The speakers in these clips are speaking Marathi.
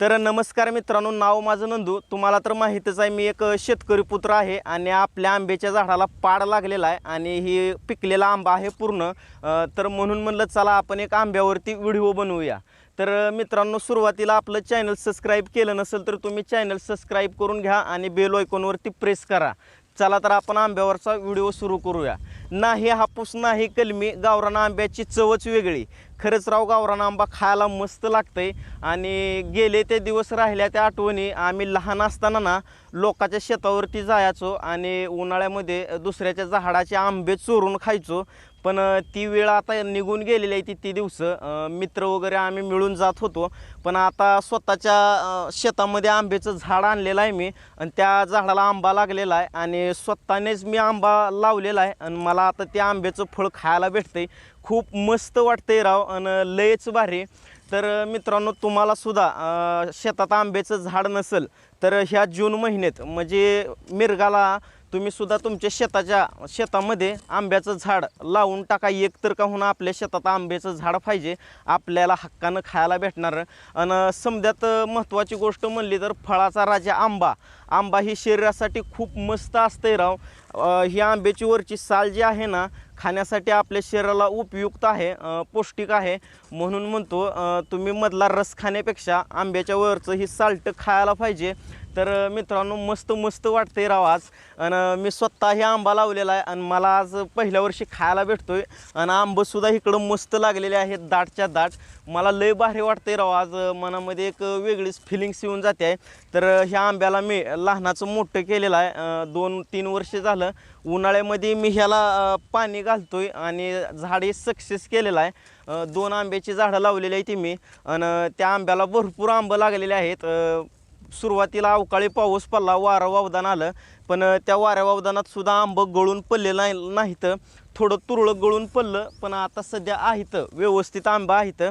तर नमस्कार मित्रांनो नाव माझं नंदू. तुम्हाला तर माहीतच आहे मी एक शेतकरी पुत्र आहे आणि आपल्या आंब्याच्या झाडाला पाड लागलेला आहे आणि ही पिकलेला आंबा आहे पूर्ण. तर म्हणून म्हणलं चला आपण एक आंब्यावरती व्हिडिओ बनवूया. तर मित्रांनो सुरुवातीला आपलं चॅनल सबस्क्राईब केलं नसेल तर तुम्ही चॅनल सबस्क्राईब करून घ्या आणि बेल आयकॉनवरती प्रेस करा. चला तर आपण आंब्यावरचा व्हिडिओ सुरू करूया. नाही हापूस नाही कलमी गावरान आंब्याची चवच वेगळी. खरंच राव गावरान आंबा खायला मस्त लागतंय. आणि गेले ते दिवस राहिल्या त्या आठवणी आम्ही लहान असताना ना लोकाच्या शेतावरती जायचो आणि उन्हाळ्यामध्ये दुसऱ्याच्या झाडाचे आंबे चोरून खायचो. पण ती वेळ आता निघून गेलेली आहे ती ती दिवसं. मित्र वगैरे आम्ही मिळून जात होतो. पण आता स्वतःच्या शेतामध्ये आंब्याचं झाड आणलेलं आहे मी. आणि त्या झाडाला आंबा लागलेला आहे. आणि स्वतःनेच मी आंबा लावलेला आहे. आणि मला आता त्या आंब्याचं फळ खायला भेटतंय. खूप मस्त वाटतंय राव. आणि लयच भारी. तर मित्रांनो तुम्हालासुद्धा शेतात आंब्याचं झाड नसेल तर ह्या जून महिन्यात म्हणजे मिरगाला तुम्ही सुद्धा तुमच्या शेताच्या शेतामध्ये आंब्याचं झाड लावून टाका. एक तर का होणं आपल्या शेतात आंब्याचं झाड पाहिजे. आपल्याला हक्कानं खायला भेटणार. आणि समद्यात महत्त्वाची गोष्ट म्हणली तर फळाचा राजा आंबा. आंबा ही शरीरासाठी खूप मस्त असते राव. ही आंब्याची वरची साल जी आहे ना खाण्यासाठी आपल्या शरीराला उपयुक्त आहे पौष्टिक आहे. म्हणून म्हणतो तुम्ही मधला रस खाण्यापेक्षा आंब्याच्या वरचं ही साल्ट खायला पाहिजे. तर मित्रांनो मस्त मस्त वाटते राव आज. आणि मी स्वतः हे आंबा लावलेला आहे आणि मला आज पहिल्या वर्षी खायला भेटतो आहे आणि आंबंसुद्धा इकडं मस्त लागलेले आहेत दाटच्या दाट. मला लय भारी वाटते राव आज मनामध्ये एक वेगळीच फिलिंग्स येऊन जाते. आहे तर ह्या आंब्याला मी लहानाचं मोठं केलेलं आहे. दोन तीन वर्ष झालं. उन्हाळ्यामध्ये मी ह्याला पाणी घालतो आहे आणि झाड हे सक्सेस केलेलं आहे. दोन आंब्याची झाडं लावलेली आहे ती मी. आणि त्या आंब्याला भरपूर आंबं लागलेले आहेत. सुरुवातीला अवकाळी पाऊस पडला वारं वावदान आलं. पण त्या वाऱ्या वावदानात सुद्धा आंबं गळून पडलेलं नाही नाहीत. थोडं तुरळं गळून पडलं पण आता सध्या आहेत. व्यवस्थित आंबा आहेत.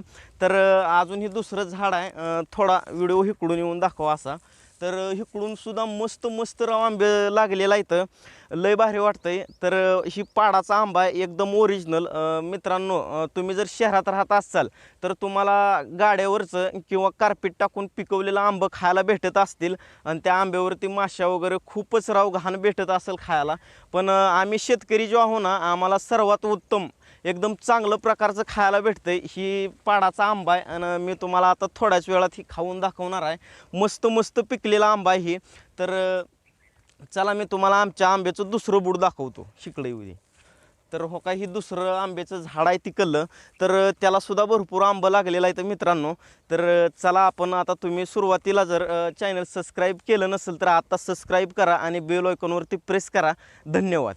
तर अजूनही अजून हे दुसरं झाड आहे. थोडा व्हिडिओ इकडून येऊन दाखवा असा. तर इकडून सुद्धा मस्त मस्त राव आंबे लागलेला इथं. लय भारी वाटतंय. तर ही पाडाचा आंबा आहे एकदम ओरिजिनल मित्रांनो तुम्ही जर शहरात राहत असाल तर तुम्हाला गाड्यावरचं किंवा कार्पेट टाकून पिकवलेलं आंबं खायला भेटत असतील. आणि त्या आंब्यावरती माश्या वगैरे खूपच राव घाण भेटत असेल खायला. पण आम्ही शेतकरी जो आहो ना आम्हाला सर्वात उत्तम एकदम चांगलं प्रकारचं खायला भेटतं ही पाडाचा आंबा आहे आणि मी तुम्हाला आता थोड्याच वेळात ही खाऊन दाखवणार आहे. मस्त मस्त पिकलेला आंबा आहे ही. तर चला मी तुम्हाला आमच्या आंब्याचं दुसरं बुड दाखवतो. शिकडे येऊ तर हो का ही दुसरं आंब्याचं झाड आहे तिकडलं. तर त्यालासुद्धा भरपूर आंबं लागलेलं आहे तर मित्रांनो. तर चला आपण आता तुम्ही सुरुवातीला जर चॅनल सबस्क्राईब केलं नसेल तर आत्ता सबस्क्राईब करा आणि बेल आयकॉनवरती प्रेस करा. धन्यवाद.